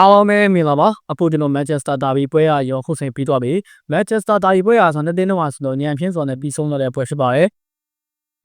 အားလုံးပဲမင်္ဂလာပါအခုကျွန်တော်မန်ချက်စတာဒါဘီပွဲရရောခုချိန်ပြီးသွားပြီမန်ချက်စတာဒါဘီပွဲရဆိုတဲ့တင်းတော့ဆိုတော့ညံပြင်းစွာနဲ့ပြီးဆုံးတော့တဲ့ပွဲဖြစ်ပါတယ်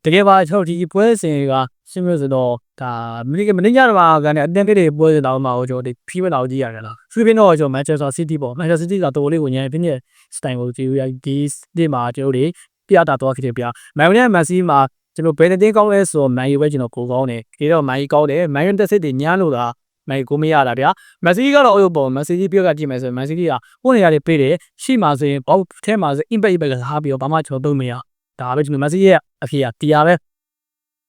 တကယ်ပါကျွန်တော်ဒီပွဲစဉ်ကရှင်းပြဆိုတော့ဒါမင်းကမင်းညတော့ကနေအတန်ကိတွေပွဲစဉ်တော့မှာဟိုကျွန်တော်ဒီဖီးမတော်ကြီးရတယ်လားဖီးပင်းတော့ကျွန်တော်မန်ချက်စတာစီးတီးပေါ့မန်ချက်စတာစီးတီးကတော်လေးကိုညံပြင်းရဲ့စတိုင်ကိုကြည့်ရဒီဒီမှာကျွန်တော်တို့ပြတာတော့ခဲ့တယ်ဗျာမန်နဲ့မန်စီမှာကျွန်တော်ဘယ်နဲ့တင်းကောင်းလဲဆိုတော့မန်ယူပဲကျွန်တော်ကိုကောင်းတယ်ဒီတော့မန်ယူကောင်းတယ်မန်ယူတက်စစ်တွေညမ်းလို့လား မန်ယူကိုမရတာဗျာမက်ဆီကတော့အုပ်ပေါ်မက်ဆီကြီးပြောကကြည့်မယ်ဆိုရင်မက်ဆီကြီးကဟိုနေရာတွေပေးတယ်ရှိမှဆိုရင်ဘောက်ထဲမှာဆို impact impact ကစားပြီးတော့ဘာမှကျွန်တော်သုံးမရဒါပဲကျွန်တော်မက်ဆီရဲ့အဖေကတရားပဲ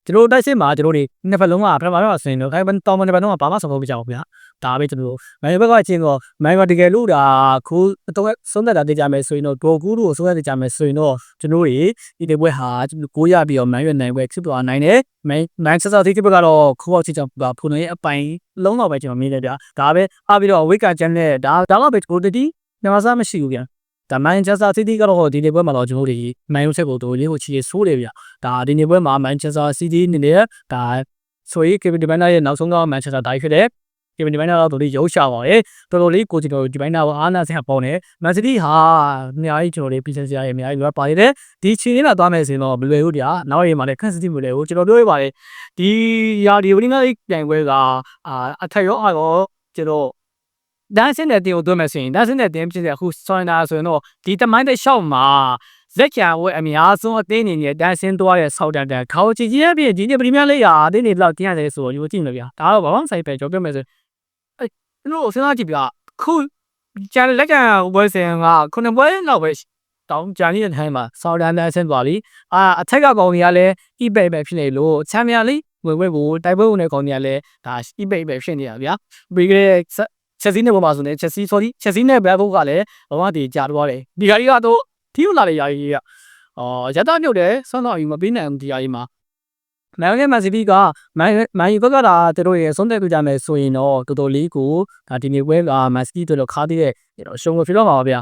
ကျွန်တော်တိုက်စစ်မှာကျွန်တော်တွေနှစ်ဖက်လုံးကပထမတော့ဆိုရင်တော့ခိုင်ပန်တောင်မန်နှစ်ဖက်လုံးကဘာမှဆောင်ဖို့မကြောက်ဘူးဗျာဒါပဲကျွန်တော်မန်ယူဘက်ကချင်းတော့မန်ယူကတကယ်လို့ဒါခိုးတော့ဆုံးသက်တာသိကြမယ်ဆိုရင်တော့ဒိုကူတို့ဆုံးသက်သိကြမယ်ဆိုရင်တော့ကျွန်တော်တွေဒီဒီပွဲဟာကျွန်တော်ကိုရပြီးတော့မန်ယူနိုင်ပွဲဖြစ်သွားနိုင်တယ်မန်မန်ချက်စတာတီးဘက်ကတော့ခိုးပေါက်ချစ်ကြောင့်ဖုန်ရဲ့အပိုင်လုံးတော့ပဲကျွန်တော်မြင်တယ်ဗျာဒါပဲအားပြီးတော့ဝိကာချန်နဲ့ဒါဒါတော့ပဲကိုတတီမြန်မာစားမရှိဘူးဗျာ ဒါမန်ချက်စတာစီးတီးကတော့ဒီနေ့ပွဲမှာတော့ကျွန်တော်တို့မန်ယူချက်ကိုတို့လေးကိုချီဆိုးတယ်ဗျာဒါဒီနေ့ပွဲမှာမန်ချက်စတာစီးတီးအနေနဲ့ဒါဆိုရင်ကေဗင်ဒီဘန်နာရဲ့နောက်ဆုံးတော့မန်ချက်စတာဒိုင်ဖြစ်တယ်ကေဗင်ဒီဘန်နာတော့တို့လေးရုပ်ရှာပါတယ်တော်တော်လေးကိုကျွန်တော်ဒီဘန်နာကိုအားနာစရာပေါနေမန်စီးတီးဟာအများကြီးကျွန်တော်လေးပြင်ဆင်စရာတွေအများကြီးလိုပါနေတယ်ဒီချီနေတာသွားမယ်ဆိုရင်တော့မလွယ်ဘူးဗျာနောက်ရေးမှာလည်းခက်စစ်မလွယ်ဘူးကျွန်တော်ပြောရပါတယ်ဒီယာဒီဝင်းကလေးပြိုင်ပွဲကအာအထက်ရောအောက်ရောကျွန်တော် ဒန်စင်တဲ့တင်ကိုသွင်းမယ်ဆိုရင်ဒန်စင်တဲ့တင်ဖြစ်တဲ့အခုဆောင်းတာဆိုရင်တော့ဒီတမိုင်းတဲ့ရှောက်မှာဇက်ချာဝဲအများဆုံးအသင်းနေနဲ့တန်းစင်းသွားတဲ့ဆောက်တန်တန်ခေါင်းချီကြီးရဲ့ပြည့်ဒီနေ့ပရီးမီးယားလိဂ်အသင်းတွေဘယ်လောက်တင်းရတယ်ဆိုတော့ယူကြည့်လို့ဗျာဒါတော့ဘာမှမဆိုင်ပဲကြောပြောမယ်ဆိုအဲကျွန်တော်စဉ်းစားကြည့်ဗျာခုကျန်လက်ကျန်ဝဲစင်ကခုနှစ်ပွဲလောက်ပဲတောင်းကြံနေတဲ့ထိုင်းမှာဆောက်တန်တန်ဆင်းသွားပြီအာအထက်ကကောင်တွေကလည်း eBay ပဲဖြစ်နေလို့ချမ်းမြလိဝယ်ဝဲကိုတိုက်ပွဲဝင်တဲ့ကောင်တွေကလည်းဒါ eBay ပဲဖြစ်နေတာဗျာပြီးကြတဲ့ ချက်စီးနဲ့ပေါ်မှာဆိုနေချက်စီး sorry ချက်စီးနဲ့ဘက်ဘုတ်ကလည်းဘာမှတည်ကြာသွားတယ်ဒီဟာကြီးကတော့ထီးလာတဲ့ယာကြီးကအော်ရတမြုပ်တယ်ဆွမ်းတော့ယူမပေးနိုင်ဘူးဒီယာကြီးမှာမန်ယူမန်စီးတီးကမန်မန်ယူဘက်ကဒါသူတို့ရဲ့ဆုံးသက်ပြကြမယ်ဆိုရင်တော့တော်တော်လေးကိုဒါဒီနေ့ပွဲကမန်စီးတီးတို့လိုခါသေးတဲ့ရှုံးကိုဖြစ်တော့မှာပါဗျာ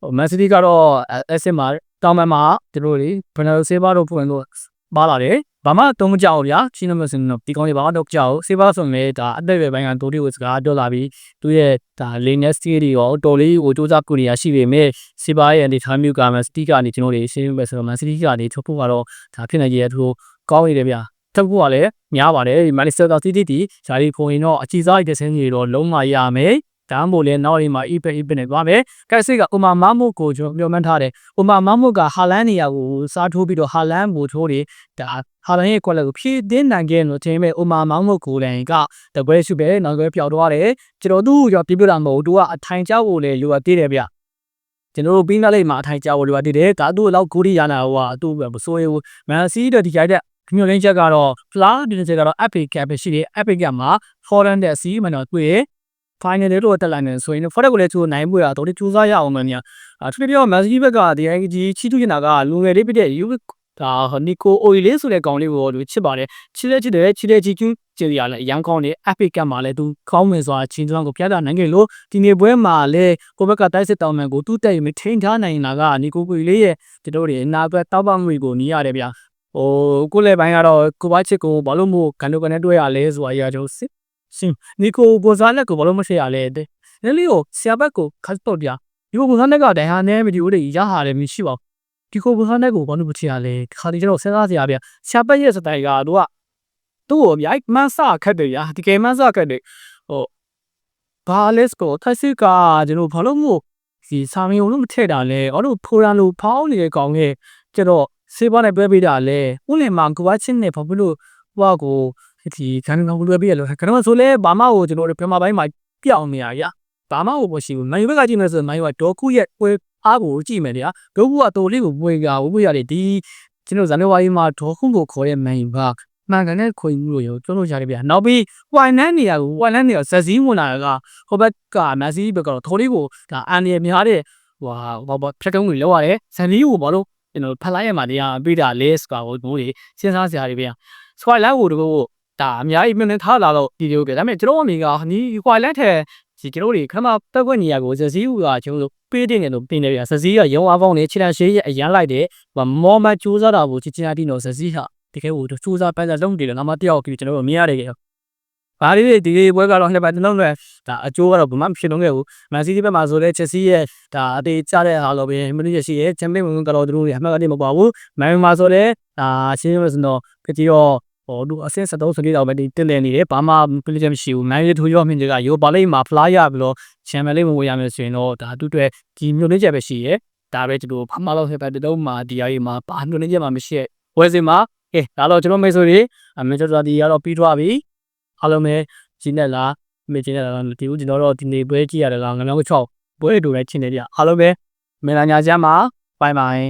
ဟိုမန်စီးတီးကတော့အဆင်မှာတောင်မန်မှာသူတို့တွေဘယ်လိုဆေးပါတို့ဖွင့်လို့ ပါလာတယ်ဘာမှတုံးမကြောက်ဗျာချင်းနမစင်တော့ဒီကောင်းလေးဘာမှတော့ကြောက်ဆေးပါဆိုရင်လည်းဒါအသက်ရွယ်ပိုင်းကတိုးတီကိုစကားပြောလာပြီးသူရဲ့ဒါ lateness skill တွေရောတော်လေးကိုစူးစမ်းကူနေရရှိပေမဲ့ဆေးပါရဲ့အနေထားမျိုးကမှစတီကနေကျွန်တော်တွေရှင်းပြမယ်ဆိုတော့မန်စီးတီကနေထုတ်ဖို့ကတော့ဒါဖြစ်နေကြရထိုးကောင်းနေတယ်ဗျာထပ်ဖို့ကလည်းများပါတယ်မန်ချက်စတာစီးတီးတီဇာဒီဖိုရင်တော့အကြီးစားတဲ့ဆင်းကြီးတော့လုံးဝရမယ် ဒါမှမဟုတ်လဲနောက်ရင်မှာ epe epe နဲ့သွားမယ်ကဲစစ်ကဥမာမမုတ်ကိုကျွန်တော်ပြောမှန်းထားတယ်ဥမာမမုတ်ကဟာလန်နေရာကိုစားထိုးပြီးတော့ဟာလန်ဘူထိုးတွေဒါဟာလန်ရဲ့ quality ကိုဖြည့်တင်းနိုင်ခဲ့လို့ထင်မဲ့ဥမာမမုတ်ကိုလည်းကတပွဲရှိပဲနောက်ပွဲပျောက်သွားတယ်ကျွန်တော်သူ့ရောပြပြတာမဟုတ်သူကအထိုင်ကြောက်ဖို့လေလိုအပ်သေးတယ်ဗျကျွန်တော်တို့ပြီးနားလေးမှာအထိုင်ကြောက်ဖို့လိုအပ်သေးတယ်ဒါသူ့လောက်ကိုရီရနာဟိုကသူ့မစိုးရဘူးမန်စီးတော့ဒီကြိုက်တဲ့ခမျိုးလင်းချက်ကတော့ flower ဒီချက်ကတော့ epic cap ရှိတယ် epic cap မှာ foreign တဲ့စီးမှတော့တွေ့ရ final တွေတော့တက်လာနေဆိုရင် forex ကိုလည်းသူနိုင်မှုရတော့ဒီစူးစမ်းရအောင်မညာအထူးပြောမက်ဆီဘက်ကဒီ IG ချီတူကျင်တာကလူငယ်လေးပြတဲ့ you ဒါနီကိုအိုရီလေးဆိုတဲ့ကောင်လေးကိုသူချစ်ပါတယ်ချစ်တဲ့ချစ်တဲ့ချစ်တဲ့ချီကျူးချစ်ရလည်းအရန်ကောင်းတယ် epic ကမှာလည်းသူကောင်းဝင်စွာချင်းကျွမ်းကိုပြသနိုင်ကြလို့ဒီနေ့ပွဲမှာလည်းကိုဘက်ကတိုက်စစ်တောင်းမှန်ကိုသူ့တက်ရမထိန်ထားနိုင်တာကနီကိုကိုရီလေးရဲ့ကျွန်တော်တို့အနာဘက်တောက်ပငွေကိုနီးရတယ်ဗျာဟိုကိုလည်းပိုင်းကတော့ကိုဘချစ်ကိုဘာလို့မို့ကန်တို့ကနေတွေ့ရလဲဆိုတာရတော့စစ် ရှင်နီကိုဘောဇာလက်ကိုဘာလို့မရှိရလဲတဲ့နည်းလေးကိုဆရာဘက်ကိုခတ်တော့ပြဒီကိုဘောဇာလက်ကတည်းဟာနဲဗီဒီယိုတွေရဟာတယ်မရှိပါဘူးဒီကိုဘောဇာလက်ကိုဘာလို့မချရလဲခါဒီကျတော့စဉ်းစားစရာဗျဆရာဘက်ရဲ့စတိုင်ကတို့ကသူ့ကိုအများကြီးမန်းစခတ်တယ်ဗျာဒီကယ်မန်းစခတ်တယ်ဟိုဘာလက်ကိုထိုက်စစ်ကကျွန်တော်ဘာလို့မို့ဒီစာမင်းကိုလို့မထည့်တာလဲအော်တို့ဖိုရန်လိုဖောင်းနေတဲ့ကောင်ရဲ့ကျတော့စေးပါနဲ့ပွဲပေးတာလဲဦးလင်မှာကိုဝါချင်းနဲ့ဘာလို့ဟိုကို ဒီခန်းကောင်လွယ်ပြရလို့ကျွန်တော်ဆိုလဲဘာမှကိုကျွန်တော်တို့ပြမပိုင်းမှာပြောင်းနေရရဘာမှကိုမရှိဘူးနိုင်ဘက်ကကြည့်မယ်ဆိုနိုင်ဘက်ကဒေါကုရဲ့ပွဲအားကိုကြည့်မယ်ဗျာဒေါကုကတော်လေးကိုပွေကဝပွေရတယ်ဒီကျွန်တော်ဇန်နဝါရီမှာဒေါကုကိုခေါ်တဲ့မန်ယူကမှန်ကန်တဲ့ခွေမှုလို့ရောပြောလို့ရတယ်ဗျာနောက်ပြီးဝိုင်နန်းနေရာကိုဝိုင်နန်းနေရာဇက်စည်းဝင်လာကဟိုဘက်ကမက်ဆီဘက်ကတော့တော်လေးကိုဒါအန်ရများတဲ့ဟိုဟာဘာဖြတ်ကုန်းကိုလောက်ရတယ်ဇန်လီကိုဘာလို့ကျွန်တော်ဖတ်လိုက်ရမှာတရားပေးတာလဲစကာကိုတို့တွေစဉ်းစားစရာတွေဗျာစကွိုင်လန်ကိုတို့ ဒါအများကြီးမြင်နေထားလာတော့ဒီလိုပဲဒါပေမဲ့ကျွန်တော်အမိကနီးကွာလန့်ထဲဒီကျွန်တော်တွေခမတက်ွက်နေရကိုဇစီဦးကကျွန်တော်တို့ပေးတင်တယ်လို့ပြင်နေပြဇစီကရုံအားပေါင်းနဲ့ခြေလမ်းရှေးရဲ့အရန်လိုက်တယ်မော်မတ်စူးစားတာကိုချစ်ချင်းအတိနော်ဇစီဟာတကယ်ကိုစူးစားပန်းစားလုံးတယ်လို့ငါမတယောက်ကြီးကျွန်တော်တို့မြင်ရတယ်ကြဘာလေးတွေဒီပွဲကတော့နှစ်ပတ်လုံးနဲ့ဒါအကျိုးကတော့ဘာမှမဖြစ်လုံးခဲ့ဘူးမန်စီးတီးဘက်မှာဆိုလဲချက်စီရဲ့ဒါအသေးကျတဲ့အားလို့ပဲမင်းတို့ရှိရဲ့ချန်ပီယံဝင်ကတော့သူတို့အမှတ်ကနေမပါဘူးမန်မှာဆိုလဲဒါရှင်းရစတော့ခကြီးတော့ ဟိုသူအဆင့်73စလေးတော့ပဲဒီတင်လည်နေတယ်ဘာမှပြည့်ချက်မရှိဘူးမန်ရီထူရောမြင့်ကရိုပါလိမ့်မှာဖလားရပြီးတော့ချန်ပီယံလိမ့်မဝင်ရမယ်ဆိုရင်တော့ဒါသူ့အတွက်ဒီမျိုးလေးချက်ပဲရှိရဲ့ဒါပဲကျွန်တော်ဖမလောက်ဖြစ်ပတ်တုံးမှာဒီအရေးမှာဘာမျိုးလေးချက်မှမရှိရဲ့ဝယ်စင်မှာကဲဒါတော့ကျွန်တော်မိတ်ဆွေတွေအမေကျွန်တော်ဒီကတော့ပြီးသွားပြီအားလုံးပဲဂျင်းနဲ့လားမေဂျင်းနဲ့လားဒီဦးကျွန်တော်တို့ဒီနေ့ပွဲကြည့်ရတယ်လားငမြောင်း6ပွဲတူပဲချင်းနေကြအားလုံးပဲမင်္ဂလာညချမ်းပါဘိုင်ဘိုင်